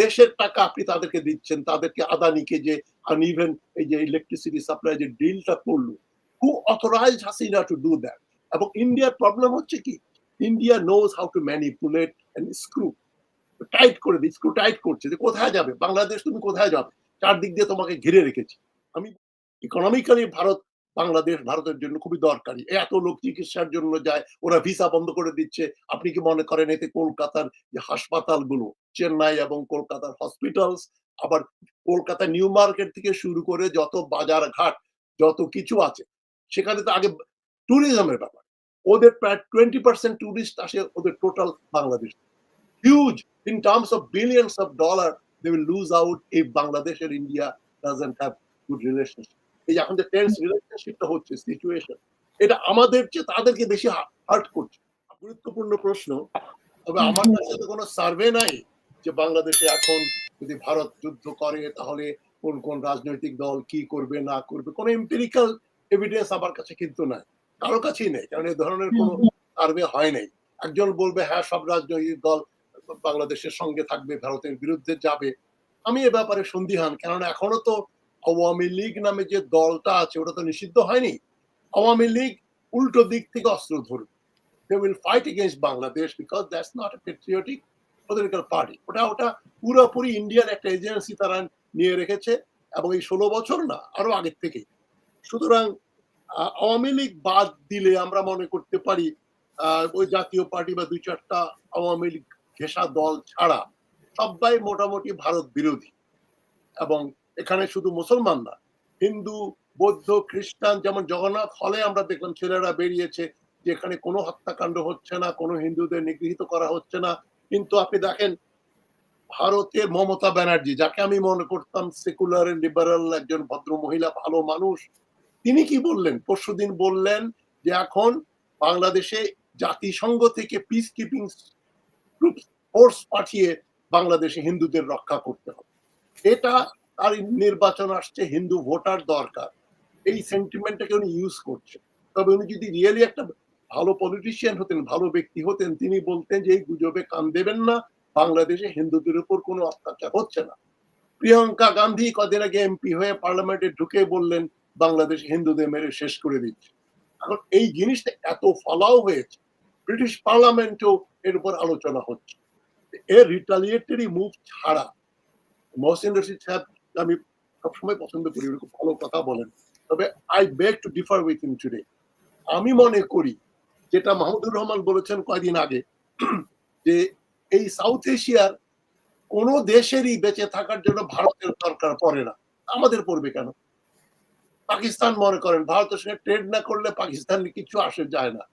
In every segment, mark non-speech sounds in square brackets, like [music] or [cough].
দেশের টাকা আপনি তাদেরকে দিচ্ছেন, তাদেরকে আদানিকে যে আনইভেন এই যে ইলেকট্রিসিটি সাপ্লাই যে ডিলটা করল who authorize Hasina to do that এবং ইন্ডিয়ার প্রবলেম হচ্ছে কি? India knows how to manipulate and screw tight করে দিই স্ক্রু টাইট করছে যে কোথায় যাবে? বাংলাদেশ তুমি কোথায় যাবে? চারদিক দিয়ে তোমাকে ঘিরে রেখেছি। আমি ইকোনমিক্যালি ভারত বাংলাদেশ ভারতের জন্য খুবই দরকারি। এত লোক চিকিৎসার জন্য যায়, ওরা ভিসা বন্ধ করে দিচ্ছে। আপনি কি মনে করেন এতে কলকাতার যে হাসপাতালগুলো, চেন্নাই এবং কলকাতার হসপিটালস আবার কলকাতা নিউ মার্কেট থেকে শুরু করে যত বাজার ঘাট যত কিছু আছে, সেখানে তো আগে ট্যুরিজমের ব্যাপার। ওদের প্রায় টোয়েন্টি পার্সেন্ট টুরিস্ট আসে ওদের total Bangladesh. Huge in terms of billions of dollar they will lose out if Bangladesh India doesn't have good relationship এই যে এখন যে টেন্স রিলেশনশিপটা হচ্ছে সিচুয়েশন এটা আমাদের চেয়ে তাদেরকে বেশি হার্ট করছে। গুরুত্বপূর্ণ প্রশ্ন তবে আমার কাছে তো কোনো সার্ভে নাই যে বাংলাদেশে এখন যদি ভারত যুদ্ধ করে তাহলে কোন কোন রাজনৈতিক দল কি করবে না করবে কোনো এম্পিরিক্যাল এভিডেন্স আমার কাছে কিন্তু নাই। কারও কাছেই নেই কারণ এই ধরনের কোনো সার্ভে হয় নাই। একজন বলবে হ্যাঁ সব রাজনৈতিক দল বাংলাদেশের সঙ্গে থাকবে ভারতের বিরুদ্ধে যাবে। আমি এ ব্যাপারে সন্দিহান কেননা এখনও তো আওয়ামী লীগ নামে যে দলটা আছে, ওটা তো নিষিদ্ধ হয়নি। আওয়ামী লীগ উল্টো দিক থেকে অস্ত্র ধরবে। They will fight against Bangladesh because that's not a patriotic political party ওটা ওটা পুরোপুরি ইন্ডিয়ার একটা এজেন্সি তারা নিয়ে রেখেছে এবং এই ষোলো বছর না, আরও আগের থেকে সুতরাং আওয়ামী লীগ বাদ দিলে আমরা মনে করতে পারি ওই জাতীয় পার্টি বা দুই চারটা আওয়ামী লীগ ঘেষা দল ছাড়া সবাই মোটামুটি ভারত বিরোধী। এবং এখানে শুধু মুসলমান না, হিন্দু, বৌদ্ধ, খ্রিস্টান যেমন জগন্নাথ হলে আমরা দেখলাম ছেলেরা বেরিয়েছে, যে এখানে কোনো হত্যাকাণ্ড হচ্ছে না, কোনো হিন্দুদের নিগৃহীত করা হচ্ছে না। কিন্তু আপনি দেখেন ভারতের মমতা ব্যানার্জি, যাকে আমি মনে করতাম সেকুলার লিবারাল একজন ভদ্র মহিলা ভালো মানুষ, তিনি কি বললেন? পরশুদিন বললেন যে এখন বাংলাদেশে জাতিসংঘ থেকে পিস কিপিং ফোর্স পাঠিয়ে বাংলাদেশে হিন্দুদের রক্ষা করতে হবে। এটা তার নির্বাচন আসছে, হিন্দু ভোটার দরকার। এই সেন্টিমেন্টটাকে উনি ইউজ করছে। তবে উনি যদি রিয়েলি একটা ভালো পলিটিশিয়ান হতেন, ভালো ব্যক্তি হতেন, তিনি বলতেন যে এই গুজবে কান দেবেন না, বাংলাদেশে হিন্দুদের উপর কোনো অত্যাচার হচ্ছে না। প্রিয়াঙ্কা গান্ধী কদিন আগে এমপি হয়ে পার্লামেন্টে ঢুকে বললেন, বাংলাদেশ হিন্দুদের মেরে শেষ করে দিচ্ছে। এখন এই জিনিসটা এত ফলাও হয়েছে, ব্রিটিশ পার্লামেন্টেও এর উপর আলোচনা হচ্ছে। এর রিটালিয়েটরি মুভ ছাড়া, মহসিন রশিদ সাহেব আমি সবসময় পছন্দ করি খুব ভালো কথা বলেন। তবে I beg to differ with in today আমি মনে করি, যেটা মাহমুদুর রহমান বলেছেন কয়দিন আগে, [clears throat] যে এই সাউথ এশিয়ার কোন দেশেরই বেঁচে থাকার জন্য ভারতের দরকার পড়ে না। আমাদের পড়বে কেন? পাকিস্তান মনে করেন, ভারতের সঙ্গে ট্রেড না করলে পাকিস্তান কিছু আসে, যায় না।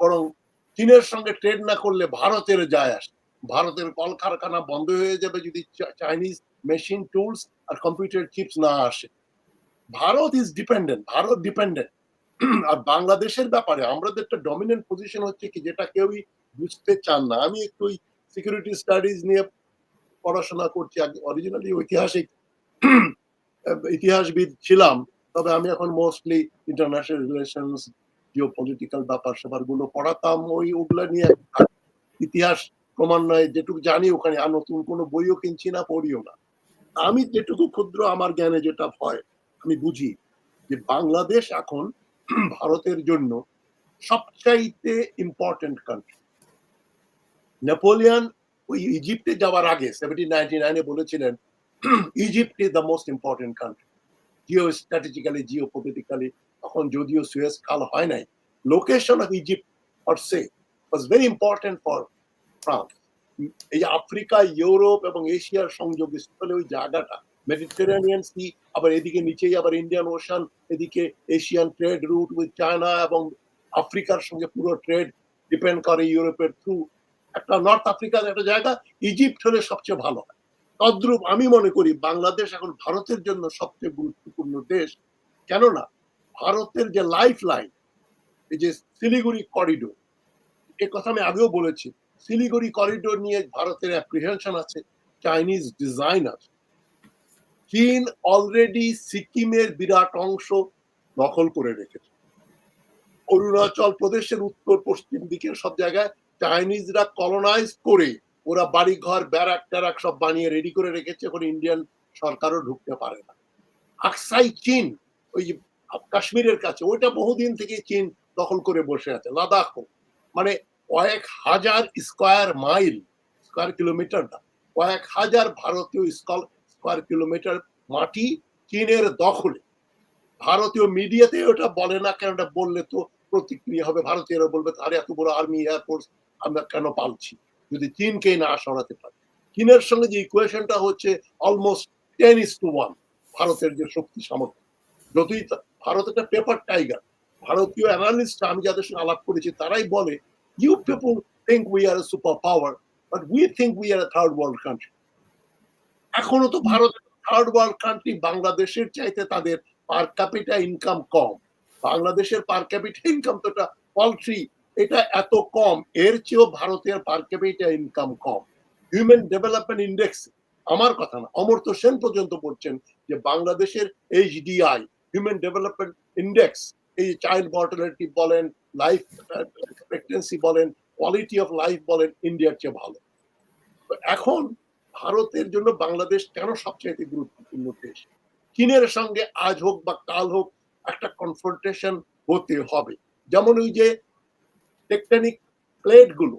বরং চীনের সঙ্গে ট্রেড না করলে ভারতের যায় আসে। ভারতের কলকারখানা বন্ধ হয়ে যাবে যদি চাইনিজ মেশিন টুলস আর কম্পিউটার চিপস না আসে। Bharat is dependent Bharat dependent [clears throat] আর বাংলাদেশের ব্যাপারে আমাদের একটা ডমিনেন্ট পজিশন হচ্ছে কি, যেটা কেউই বুঝতে চান না। আমি একটু সিকিউরিটি স্টাডিজ নিয়ে পড়াশোনা করছি অরিজিনালি ঐতিহাসিক [clears throat] ইতিহাসবিদ ছিলাম, তবে আমি এখন mostly international relations Jio political ব্যাপার স্যাপারগুলো পড়াতাম। ওই ওগুলো নিয়ে ইতিহাস ক্রমান্বয়ে যেটুকু জানি, ওখানে আর নতুন কোনো বইও কিনছি না, পড়িও না। আমি যেটুকু ক্ষুদ্র, আমার জ্ঞানে যেটা ভয়, আমি বুঝি যে বাংলাদেশ এখন [clears throat] ভারতের জন্য সবচাইতে ইম্পর্টেন্ট কান্ট্রি নেপোলিয়ান ওই ইজিপ্টে যাওয়ার আগে সেভেন্টিন নাইনটি নাইনে বলেছিলেন Egypt is the most important country geostrategically geopolitically তখন যদিও সুয়েস কাল হয় নাই location of Egypt for say was very important for France এই আফ্রিকা, ইউরোপ এবং এশিয়ার সংযোগ স্থলে ওই জায়গাটা মেডিটেরানিয়ান সি আবার এদিকে নিচেই আবার ইন্ডিয়ান ওশান এদিকে Asian trade route with China এবং আফ্রিকার সঙ্গে পুরো ট্রেড ডিপেন্ড করে ইউরোপের থ্রু একটা নর্থ আফ্রিকার একটা জায়গা ইজিপ্ট হলে সবচেয়ে ভালো হয়। তদ্রুপ আমি মনে করি বাংলাদেশ এখন ভারতের জন্য সবচেয়ে গুরুত্বপূর্ণ দেশ। কেননা ভারতের যে লাইফ লাইন এই যে শিলিগুড়ি করিডোর এ কথা আমি আগেও বলেছি শিলিগুড়ি করিডোর নিয়ে ভারতের অ্যাপ্রিহেনশন আছে চাইনিজ ডিজাইন আছে। চীন অলরেডি সিকিমের বিরাট অংশ দখল করে রেখেছে। অরুণাচল প্রদেশের উত্তর পশ্চিম দিকের সব জায়গায় চাইনিজরা কলোনাইজ করে ওরা বাড়ি ঘর ব্যারাক ট্যারাক সব বানিয়ে রেডি করে রেখেছে, এখন ইন্ডিয়ান সরকারও ঢুকতে পারে না। আকসাই চীন ওই কাশ্মীরের কাছে, ওইটা বহুদিন থেকে চীন দখল করে বসে আছে লাদাখ মানে কয়েক হাজার স্কোয়ার মাইল, স্কোয়ার কিলোমিটার না, কয়েক হাজার ভারতীয় স্কোয়ার কিলোমিটার মাটি চীনের দখলে। ভারতীয় মিডিয়াতে ওটা বলে না কেন বললে তো প্রতিক্রিয়া হবে। ভারতীয়রা বলবে, আরে, এত বড় আর্মি এয়ারফোর্স আমরা কেন পালছি? যদি চীনকে না সরাতে পারি। চীনের সঙ্গে যে ইকুয়েশনটা হচ্ছে almost ten is to one ভারতের যে শক্তি সামর্থ্য। যতই ভারত একটা পেপার টাইগার ভারতীয় অ্যানালিস্ট আমি যাদের সঙ্গে আলাপ করেছি, তারাই বলে you people think we are super power but we think we are third world country এখনও তো ভারত থার্ড ওয়ার্ল্ড কান্ট্রি বাংলাদেশের চাইতে তাদের পার ক্যাপিটা ইনকাম কম। বাংলাদেশের পার ক্যাপিটা ইনকাম তো পলট্রি এটা এত কম, এর চেয়েও ভারতের পার ক্যাপিটা ইনকাম কম। হিউম্যান ডেভেলপমেন্ট ইন্ডেক্স আমার কথা না, অমর্ত্য সেন পর্যন্ত বলছেন যে বাংলাদেশের এইচডিআই হিউম্যান ডেভেলপমেন্ট ইন্ডেক্স এই চাইল্ড মর্টালিটি বলেন লাইফ এক্সপেক্টেন্সি বলেন কোয়ালিটি অফ লাইফ বলেন ইন্ডিয়ার চেয়ে ভালো। এখন ভারতের জন্য বাংলাদেশ কেন সবচেয়ে গুরুত্বপূর্ণ দেশ? চীনের সঙ্গে আজ হোক বা কাল হোক একটা কনফ্রন্টেশন হতে হবে। যেমন ওই যে টেকটনিক প্লেটগুলো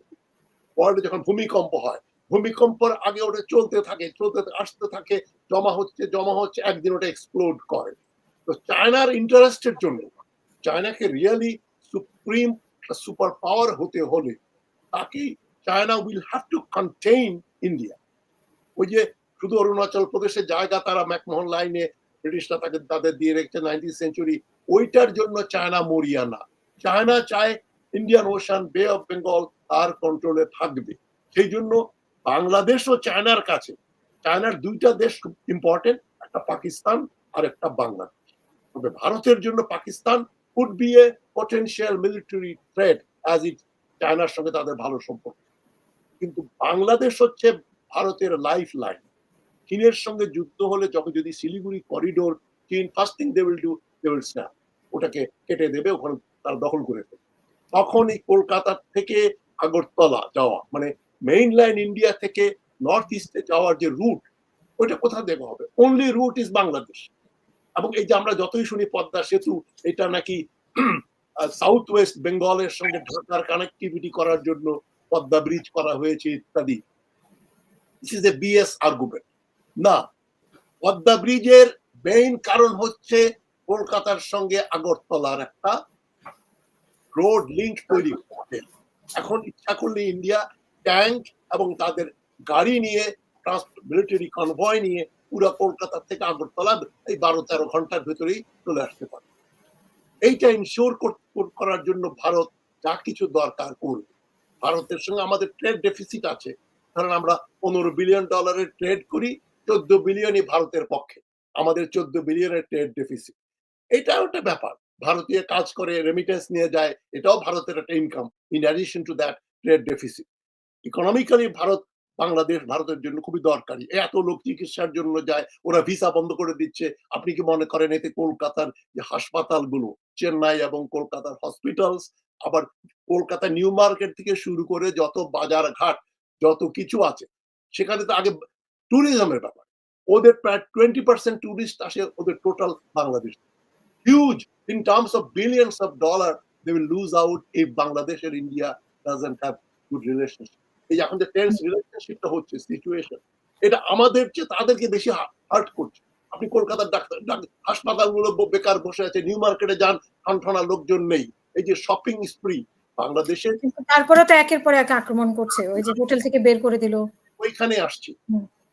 ওয়ার্ল্ডে যখন ভূমিকম্প হয়, ভূমিকম্পের আগে ওটা চলতে থাকে, চলতে আসতে থাকে, জমা হচ্ছে জমা হচ্ছে, একদিন ওটা এক্সপ্লোড করে। তো চায়নার ইন্টারেস্টের জন্য চায়নাকে রিয়েলি সুপ্রিম সুপার পাওয়ার হতে হলে তাকে China will have to contain India ওই যে শুধু অরুণাচল প্রদেশের জায়গা তারা ম্যাকমোহন লাইনে ব্রিটিশরা তাকে তাদের দিয়ে রেখেছে নাইনটিন সেঞ্চুরি ওইটার জন্য চায়না মরিয়া না। চায়না চায় Indian ocean bay of Bengal তার কন্ট্রোলে থাকবে। সেই জন্য বাংলাদেশ ও চায়নার কাছে, চায়নার দুইটা দেশ খুব ইম্পর্টেন্ট একটা পাকিস্তান আর একটা বাংলাদেশ। তবে ভারতের জন্য Pakistan could be a potential military threat as it চায়নার সঙ্গে তাদের ভালো সম্পর্ক। কিন্তু বাংলাদেশ হচ্ছে ভারতের লাইফ লাইন চীনের সঙ্গে যুদ্ধ হলে যখন যদি শিলিগুড়ি করিডোর চীন first thing they will do they will snap ওটাকে কেটে দেবে, ওখানে তারা দখল করে দেবে। তখন এই কলকাতা থেকে আগরতলা যাওয়া মানে মেইন লাইন ইন্ডিয়া থেকে নর্থ ইস্টে যাওয়ার যে রুট ওইটা কোথা থেকে হবে? Only route is Bangladesh. এবং এই যে আমরা যতই শুনি পদ্মা সেতু, এটা নাকি সাউথ ওয়েস্ট বেঙ্গলের সঙ্গে ঢাকার কানেক্টিভিটি করার জন্য পদ্মা ব্রিজ করা হয়েছে ইত্যাদি। This is a BS argument না, পদ্মা ব্রিজের মেইন কারণ হচ্ছে কলকাতার সঙ্গে আগরতলার একটা রোড লিঙ্ক তৈরি করতে এখন ইচ্ছা করলে ইন্ডিয়া ট্যাঙ্ক এবং তাদের গাড়ি নিয়ে মিলিটারি কনভয় নিয়ে পুরো কলকাতা থেকে আগরতলা এই বারো তেরো ঘণ্টার ভেতরেই চলে আসতে পারে। এইটা ইনশিওর করার জন্য ভারত যা কিছু দরকার করবে। ভারতের সঙ্গে আমাদের ট্রেড ডেফিসিট আছে। কারণ আমরা পনেরো বিলিয়ন ডলারের ট্রেড করি, চোদ্দ বিলিয়নই ভারতের পক্ষে। আমাদের চোদ্দ বিলিয়নের ট্রেড ডেফিসিট এটাও একটা ব্যাপার। ভারতীয় কাজ করে রেমিটেন্স নিয়ে যায়, এটাও ভারতের একটা income in addition to that trade deficit economically Bharat Bangladesh ভারতের জন্য খুবই দরকারি। এত লোক চিকিৎসার জন্য যায়, ওরা ভিসা বন্ধ করে দিচ্ছে। আপনি কি মনে করেন এতে কলকাতার যে হাসপাতালগুলো, চেন্নাই এবং কলকাতার হসপিটালস আবার কলকাতা নিউ মার্কেট থেকে শুরু করে যত বাজার ঘাট যত কিছু আছে, সেখানে তো আগে ট্যুরিজমের ব্যাপার। ওদের প্রায় টোয়েন্টি পার্সেন্ট ট্যুরিস্ট আসে ওদের total Bangladesh. Huge in terms of billions of dollar they will lose out if Bangladesh R India doesn't have good relationship এই যে এখন যে টেন্স রিলেশনশিপটা হচ্ছে সিচুয়েশন এটা আমাদের চেয়ে তাদেরকে বেশি হার্ট করছে। আপনি কলকাতার ডাক্তার হাসপাতালগুলো বেকার বসে আছে নিউ মার্কেটে যান ঠনঠনা লোকজন নেই। এই যে শপিং স্প্রি বাংলাদেশের তারপরে তো একের পর এক আক্রমণ করছে। ওই যে হোটেল থেকে বের করে দিল। ওইখানে আসছে।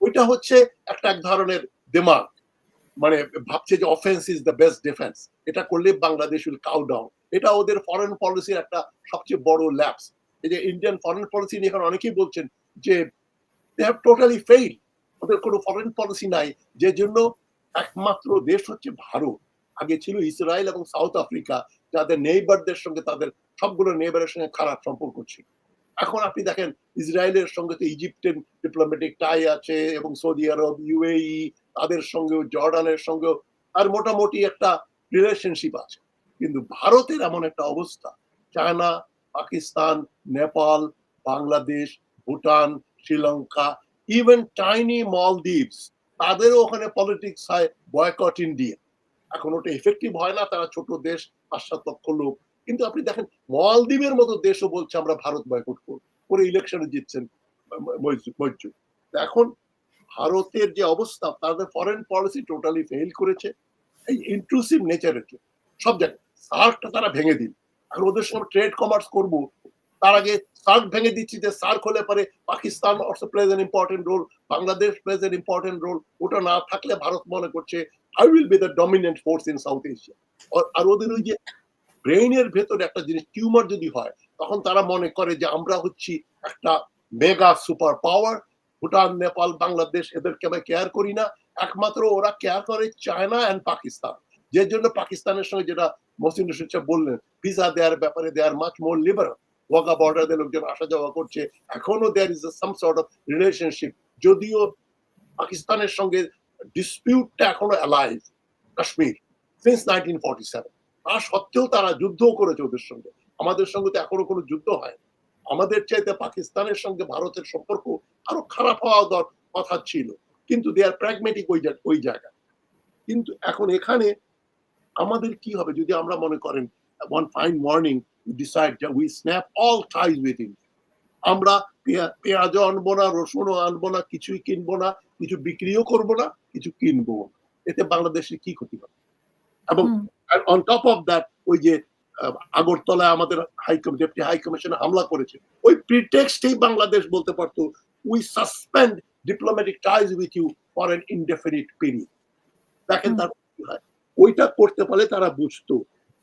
ওইটা হচ্ছে একটা এক ধরনের দিমাগ মানে ভাবছে যে offence is the best defence এটা করলে বাংলাদেশ উইল কাউ ডাউন এটা ওদের ফরেন পলিসির একটা সবচেয়ে বড় ল্যাপস এই যে ইন্ডিয়ান ফরেন পলিসি নিয়ে এখন অনেকেই বলছেন যে দে হ্যাভ টোটালি ফেইল ওদের কোনো ফরেন পলিসি নাই। যে জন্য একমাত্র দেশ হচ্ছে ভারত। আগে ছিল ইসরায়েল এবং সাউথ আফ্রিকা, যাদের নেইবারদের সঙ্গে তাদের সবগুলো নেইবারের সঙ্গে খারাপ সম্পর্ক ছিল। এখন আপনি দেখেন ইসরায়েলের সঙ্গে তো ইজিপ্টের ডিপ্লোম্যাটিক টাই আছে এবং সৌদি আরব ইউএই তাদের সঙ্গেও, জর্ডানের সঙ্গেও, আর মোটামুটি একটা রিলেশনশিপ আছে। কিন্তু ভারতের এমন একটা অবস্থা, China Pakistan, Nepal, Bangladesh, Bhutan, Sri Lanka even tiny Maldives তাদেরও ওখানে পলিটিক্স হয় বয়কট ইন্ডিয়া এখন ওটা এফেক্টিভ হয় না, তারা ছোট দেশ পাঁচ লক্ষ লোক। কিন্তু আপনি দেখেন মলদ্বীপের মতো দেশও বলছে আমরা ভারত বয়কট করব। করে ইলেকশনে জিতছেন মৈত্র এখন ভারতের যে অবস্থা, তাদের ফরেন পলিসি টোটালি ফেল করেছে। এই ইনক্লুসিভ নেচারের সব জায়গায়। সার্কটা তারা ভেঙে দিল। আর ওদের সঙ্গে ট্রেড কমার্স করব। তার আগে সার্ক ভেঙে দিচ্ছি যে সার্ক হলে পরে Pakistan also plays an important role Bangladesh plays an important role ওটা না থাকলে ভারত মনে করছে I will be the dominant force in South Asia আর ওদের ওই যে ব্রেইনের ভেতরে একটা জিনিস টিউমার যদি হয়, তখন তারা মনে করে যে আমরা হচ্ছি একটা mega super power Bhutan, Nepal, Bangladesh, এদেরকে আমরা কেয়ার করি না। একমাত্র ওরা কেয়ার করে চায়না অ্যান্ড পাকিস্তান যে জন্য পাকিস্তানের সঙ্গে যেটা মসিন রশিদ বললেন ভিসা দেওয়ার ব্যাপারে there much more liberal Wagah border দিয়ে লোকজন আসা যাওয়া করছে। এখনও there is some sort of relationship যদিও পাকিস্তানের সঙ্গে ডিসপিউটটা এখনও alive Kashmir since nineteen forty seven তা সত্ত্বেও তারা যুদ্ধও করেছে ওদের সঙ্গে। আমাদের সঙ্গে তো এখনও কোনো যুদ্ধ হয় আমাদের চাইতে পাকিস্তানের সঙ্গে ভারতের সম্পর্ক আরও খারাপ হওয়া দর কথা ছিল। কিন্তু দে আর প্র্যাগমেটিক ওই ওই জায়গায়। কিন্তু এখন এখানে আমাদের কি হবে যদি আমরা মনে করেন one fine morning decide we snap all ties with আমরা পেঁয়াজও আনব না রসুনও আনব না কিছুই কিনবো না কিছু বিক্রিও করব না কিছু কিনবো এতে বাংলাদেশের কি ক্ষতি হবে? এবং অন টপ অফ দ্যাট ওই যে আগরতলায় আমাদের হাই ডেপুটি হাই কমিশনে হামলা করেছে ওই প্রিটেক্সটেই বাংলাদেশ বলতে পারতো we suspend diplomatic ties with you for an indefinite period দেখেন তার কি হয়? ওইটা করতে পারলে তারা বুঝতো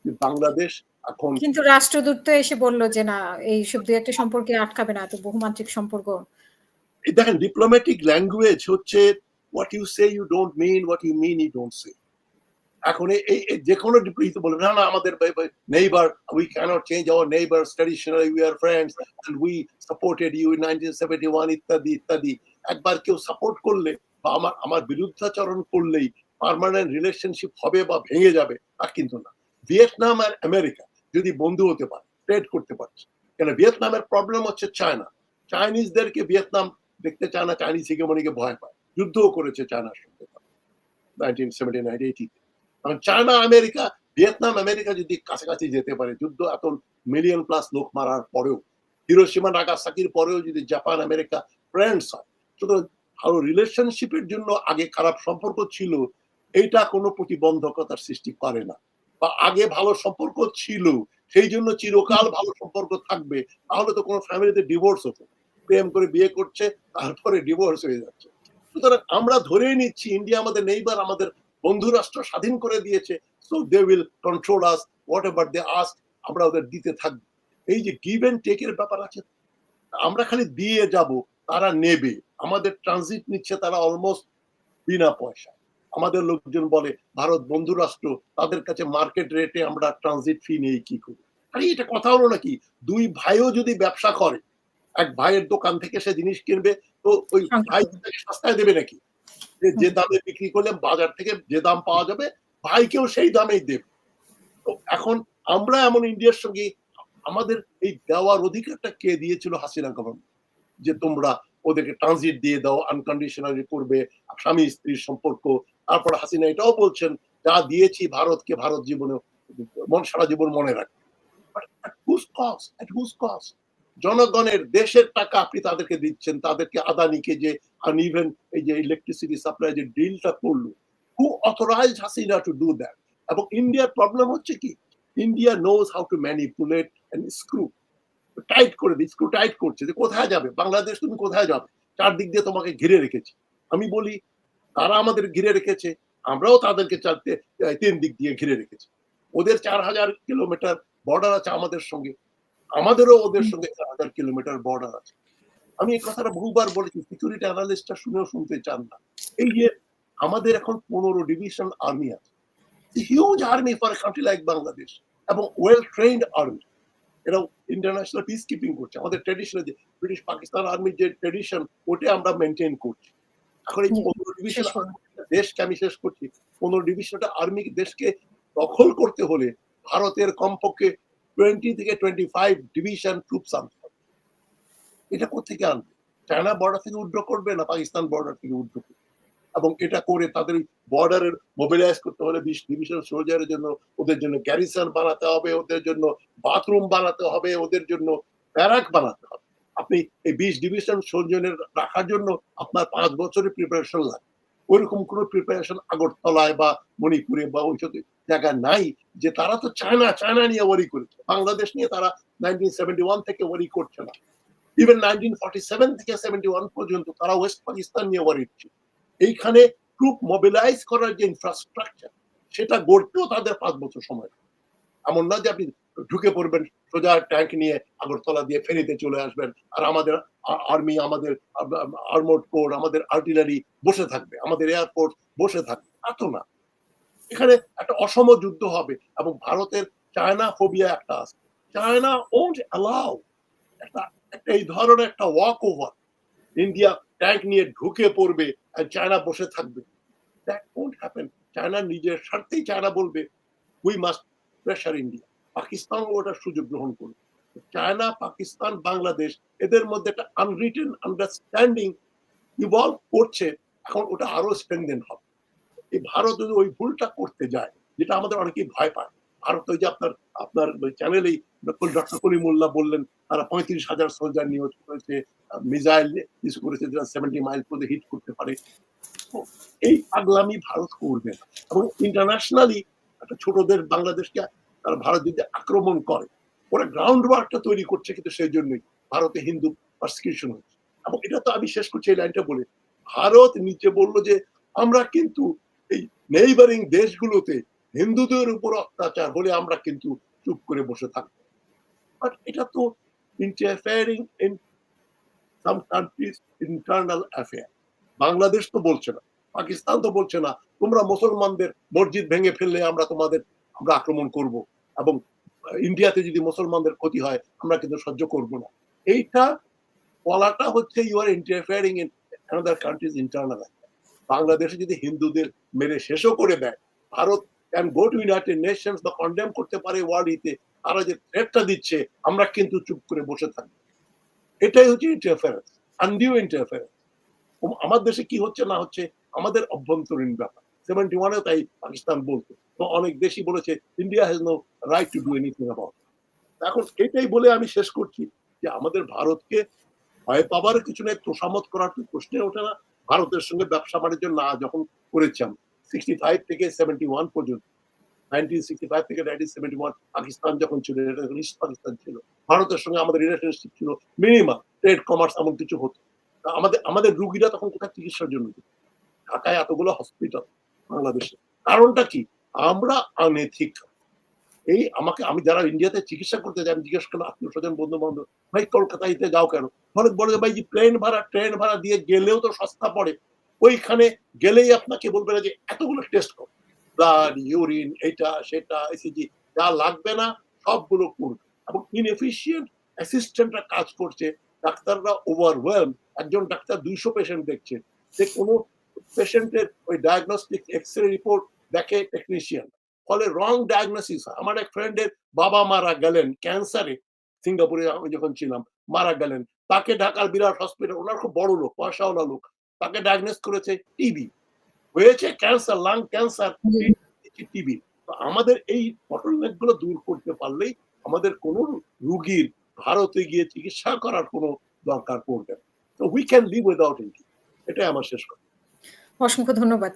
যে বাংলাদেশ এখন কিন্তু রাষ্ট্রদূত তো এসে বলল যে না এই সব দুই একটা সম্পর্কে আটকাবে না তো বহুমাত্রিক সম্পর্ক। দেখেন ডিপ্লোম্যাটিক ল্যাঙ্গুয়েজ হচ্ছে what you say you don't mean what you mean you don't say এখন এই যে কোনো ডিপ্লোমেসি বলে না না আমাদের neighbour we cannot change our neighbours traditionally we are friends and we supported you in 1971 ইত্যাদি ইত্যাদি। একবার কেউ সাপোর্ট করলে বা আমার আমার বিরুদ্ধাচরণ করলেই পার্মানেন্ট রিলেশনশিপ হবে বা ভেঙে যাবে, তা কিন্তু না। ভিয়েতনাম আর আমেরিকা যদি বন্ধু হতে পারে ট্রেড করতে পারছে কেন, ভিয়েতনামের প্রবলেম হচ্ছে চায়না। চাইনিজদেরকে ভিয়েতনাম দেখতে চায় না, চাইনিজ হিগেমনিকে ভয় পায়। যুদ্ধও করেছে চায়নার সঙ্গে কারণ চায়না, আমেরিকা, ভিয়েতনাম, আমেরিকা যদি কাছাকাছি যেতে পারে, যুদ্ধ এত মিলিয়ন প্লাস লোক মারার পরেও হিরোসীমা নাগাসাকির পরেও যদি জাপান, আমেরিকা ফ্রেন্ডস হয়, সুতরাং ভালো রিলেশনশিপের জন্য আগে খারাপ সম্পর্ক ছিল এইটা কোনো প্রতিবন্ধকতার সৃষ্টি করে না। বা আগে ভালো সম্পর্ক ছিল, সেই জন্য চিরকাল ভালো সম্পর্ক থাকবে, তাহলে তো কোনো ফ্যামিলিতে ডিভোর্স হতো প্রেম করে বিয়ে করছে, তারপরে ডিভোর্স হয়ে যাচ্ছে। সুতরাং আমরা ধরেই নিচ্ছি, ইন্ডিয়া আমাদের নেইবার আমাদের বন্ধু রাষ্ট্র স্বাধীন করে দিয়েছে so they will control us whatever they ask আমরা ওদের দিতে থাকব। এই যে গিভ এন্ড টেকের ব্যাপার আছে, আমরা খালি দিয়ে যাব, তারা নেবে। আমাদের ট্রানজিট নিচ্ছে তারা অলমোস্ট বিনা পয়সা আমাদের লোকজন বলে ভারত বন্ধু রাষ্ট্র তাদের কাছে মার্কেট রেটে আমরা ট্রানজিট ফি নিয়ে কি করি আরে এটা কথা হলো নাকি? দুই ভাইও যদি ব্যবসা করে এক ভাইয়ের দোকান থেকে সে জিনিস কিনবে তো ওই ভাই সস্তায় দেবে নাকি? যে দামে বিক্রি করলে বাজার থেকে যে দাম পাওয়া যাবে ভাইকেও সেই দামেই দেবে। তো এখন আমরা এমন ইন্ডিয়ার সঙ্গে আমাদের এই দেওয়ার অধিকারটা কে দিয়েছিল হাসিনা গভর্নমেন্ট যে তোমরা ওদেরকে ট্রানজিট দিয়ে দাও আনকন্ডিশনালি করবে স্বামী স্ত্রীর সম্পর্ক তারপর হাসিনা এটাও বলছেন, যা দিয়েছি ভারতকে ভারত জীবনে মন, সারা জীবন মনে রাখবে। জনগণের দেশের টাকা আপনি তাদেরকে দিচ্ছেন, তাদেরকে আদানিকে যে আনইভেন এই যে ইলেকট্রিসিটি সাপ্লাই যে ডিলটা করল who authorise Hasina to do that এবং ইন্ডিয়ার প্রবলেম হচ্ছে কি? India knows how to manipulate and screw tight করে দিই স্ক্রু টাইট করছে, যে কোথায় যাবে? বাংলাদেশ তুমি কোথায় যাবে? চারদিক দিয়ে তোমাকে ঘিরে রেখেছি। আমি বলি তারা আমাদের ঘিরে রেখেছে, আমরাও তাদেরকে চারটে তিন দিক দিয়ে ঘিরে রেখেছি। ওদের চার হাজার কিলোমিটার বর্ডার আছে আমাদের সঙ্গে। আমাদেরও ওদের সঙ্গে চার হাজার কিলোমিটার বর্ডার আছে। আমি এই কথাটা বহুবার বলেছি সিকিউরিটি অ্যানালিস্টটা শুনেও শুনতে চান না। এই যে আমাদের এখন পনেরো ডিভিশন আর্মি আছে। Huge army for country like Bangladesh এবং ওয়েল ট্রেন্ড আর্মি এরা ইন্টারন্যাশনাল পিস কিপিং করছে। আমাদের ট্রেডিশনাল যে ব্রিটিশ পাকিস্তান আর্মির যে ট্রেডিশন ওটা আমরা মেনটেন করছি। এখন এই পনেরো ডিভিশন দেশকে আমি শেষ করছি। পনেরো ডিভিশনটা আর্মি দেশকে দখল করতে হলে ভারতের কমপক্ষে টোয়েন্টি থেকে টোয়েন্টি ফাইভ ডিভিশন ট্রুপস আনতে হবে। এটা কোথেকে আনবে? চায়না বর্ডার থেকে উইথড্র করবে না পাকিস্তান বর্ডার থেকে উইথড্র করবে? এবং এটা করে তাদের বর্ডারের মোবিলাইজ করতে হলে বিশ ডিভিশন সোলজারের জন্য ওদের জন্য গ্যারিসন বানাতে হবে ওদের জন্য বাথরুম বানাতে হবে ওদের জন্য ব্যারাক বানাতে হবে। আপনি এই বিশ ডিভিশন সোলজারের রাখার জন্য আপনার পাঁচ বছরের প্রিপারেশন লাগে। ওইরকম কোনো প্রিপারেশন আগরতলায় বা মণিপুরে বা ওই সব জায়গায় নাই যে তারা তো চায়না চায়না নিয়ে ওয়ারি করেছে। বাংলাদেশ নিয়ে তারা নাইনটিন সেভেন্টি ওয়ান থেকে ওয়ারি করছে না। ইভেন নাইনটিন ফর্টি সেভেন থেকে সেভেন্টি ওয়ান পর্যন্ত তারা ওয়েস্ট পাকিস্তান নিয়ে ওয়ারি ছিল এইখানে ট্রুপ মোবিলাইজ করার যে ইনফ্রাস্ট্রাকচার সেটা গড়তেও তাদের পাঁচ বছর সময় এমন না যে আপনি ঢুকে পড়বেন, সোজা ট্যাঙ্ক নিয়ে আগরতলা দিয়ে ফেরিতে চলে আসবেন। আর আমাদের আর্মি, আমাদের আর্মোড কোর, আমাদের আর্টিলারি বসে থাকবে, আমাদের এয়ারপোর্ট বসে থাকবে। তা তো না। এখানে একটা অসম যুদ্ধ হবে এবং ভারতের চায়না ফোবিয়া একটা আছে। চায়না ওন্ট অ্যালাউ একটা একটা এই ধরনের একটা ওয়াক ওভার ইন্ডিয়া ট্যাঙ্ক নিয়ে ঢুকে পড়বে আর চায়না বসে থাকবে। দ্যাট ওন্ট হ্যাপেন চায়না নিজের স্বার্থেই চায়না বলবে we must pressure India Pakistan ওটার সুযোগ গ্রহণ করবে। চায়না, পাকিস্তান, বাংলাদেশ, এদের মধ্যে একটা আনরিটেন আন্ডারস্ট্যান্ডিং ইভলভ করছে, এখন ওটা আরও স্ট্রেংদেন হবে। এই ভারত যদি ওই ভুলটা করতে যায়, যেটা আমাদের অনেকেই ভয় পায়, ভারত ওই যে আপনার আপনার চ্যানেলেই ডক্টর কলিমুল্লাহ বললেন, তারা পঁয়ত্রিশ হাজার সোলজার নিয়োগ করেছে মিসাইল ইউজ করেছে, যেটা সেভেন্টি মাইল পর্যন্ত হিট করতে পারে। এই পাগলামি ভারত করবে না। এবং ইন্টারন্যাশনালি একটা ছোটদের, বাংলাদেশকে তারা ভারত যদি আক্রমণ করে, ওরা গ্রাউন্ড ওয়ার্কটা তৈরি করছে কিন্তু সেই জন্যই। ভারতে হিন্দু পারসিকিউশন হচ্ছে। এবং এটা তো আমি শেষ করছি, এই লাইনটা বলে। ভারত নিচে বলল যে, আমরা কিন্তু এই নেইবারিং দেশগুলোতে হিন্দুদের উপর অত্যাচার হলে আমরা কিন্তু চুপ করে বসে থাকব। বাট এটা তো interfering in some countries internal affair Bangladesh তো বলছে না, পাকিস্তান তো বলছে না, তোমরা মুসলমানদের মসজিদ ভেঙে ফেললে আমরা তোমাদের আমরা আক্রমণ করব। এবং ইন্ডিয়াতে যদি মুসলমানদের ক্ষতি হয়, আমরা কিন্তু সহ্য করব না। এইটা বলাটা হচ্ছে you are interfering in another countries internal বাংলাদেশে যদি হিন্দুদের মেরে শেষও করে দেয়, Bharat can go to United Nations বা কন্ডেম করতে পারে ওয়ার্ল্ড তারা যে থ্রেটটা দিচ্ছে, আমরা কিন্তু চুপ করে বসে থাকব। এটাই হচ্ছে ইন্টারফারেন্স আনডিউ ইন্টারফারেন্স আমার দেশে কি হচ্ছে না হচ্ছে, আমাদের অভ্যন্তরীণ ব্যাপার। সেভেন্টি ওয়ানে তাই পাকিস্তান বলতো। তো অনেক দেশই বলেছে India has no right to do anything about এখন এটাই বলে আমি শেষ করছি যে আমাদের ভারতকে ভয় পাবার কিছু নেই তোষামত করার তো প্রশ্নে ওঠে না। ভারতের সঙ্গে ব্যবসা বাণিজ্য না যখন করেছিলাম সিক্সটি ফাইভ থেকে সেভেন্টি ওয়ান পর্যন্ত। নাইনটিন সিক্সটি ফাইভ থেকে নাইনটিন সেভেন্টি ওয়ান পাকিস্তান যখন ছিল ইস্ট পাকিস্তান ছিল। ভারতের সঙ্গে আমাদের রিলেশনশিপ ছিল মিনিমাম ট্রেড কমার্স এমন কিছু হতো। আমাদের আমাদের রুগীরা তখন কোথায় চিকিৎসার জন্য ঢাকায় এতগুলো হসপিটাল বাংলাদেশে। কারণটা কি? আমরা আনেথিক এই আমাকে, আমি যারা ইন্ডিয়াতে চিকিৎসা করতে যাই, আমি জিজ্ঞেস করলাম, আত্মীয় স্বজন বন্ধু বান্ধব ভাই, কলকাতাইতে যাও কেন? বলে বলে ভাই, যে প্লেন ভাড়া, ট্রেন ভাড়া দিয়ে গেলেও তো সস্তা পড়ে। ওইখানে গেলেই আপনাকে বলবে না যে, এতগুলো টেস্ট করো। ব্লাড, ইউরিন, এটা, সেটা এসিজি যা লাগবে না, সবগুলো করবে। এবং ইনএফিসিয়েন্ট অ্যাসিস্ট্যান্টরা কাজ করছে। ডাক্তাররা ওভারওয়েলম একজন ডাক্তার দুইশো পেশেন্ট দেখছে। যে কোনো পেশেন্টের ওই ডায়াগনস্টিক এক্স রে রিপোর্ট দেখে টেকনিশিয়ান ফলে রং ডায়াগনোসিস হয়। আমার এক ফ্রেন্ডের বাবা মারা গেলেন ক্যান্সারে সিঙ্গাপুরে আমি যখন ছিলাম মারা গেলেন। তাকে ঢাকার বিরাট হসপিটাল ওনার খুব বড় লোক পয়সাওয়ালা লোক। তাকে ডায়াগনোস করেছে টিবি হয়েছে ক্যান্সার লাং ক্যান্সার টিবি আমাদের এই বটলনেকগুলো দূর করতে পারলেই আমাদের কোনো রুগীর ভারতে গিয়ে চিকিৎসা করার কোনো দরকার পড়বে না। তো we can live without India এটাই আমার শেষ কথা। অসংখ্য ধন্যবাদ।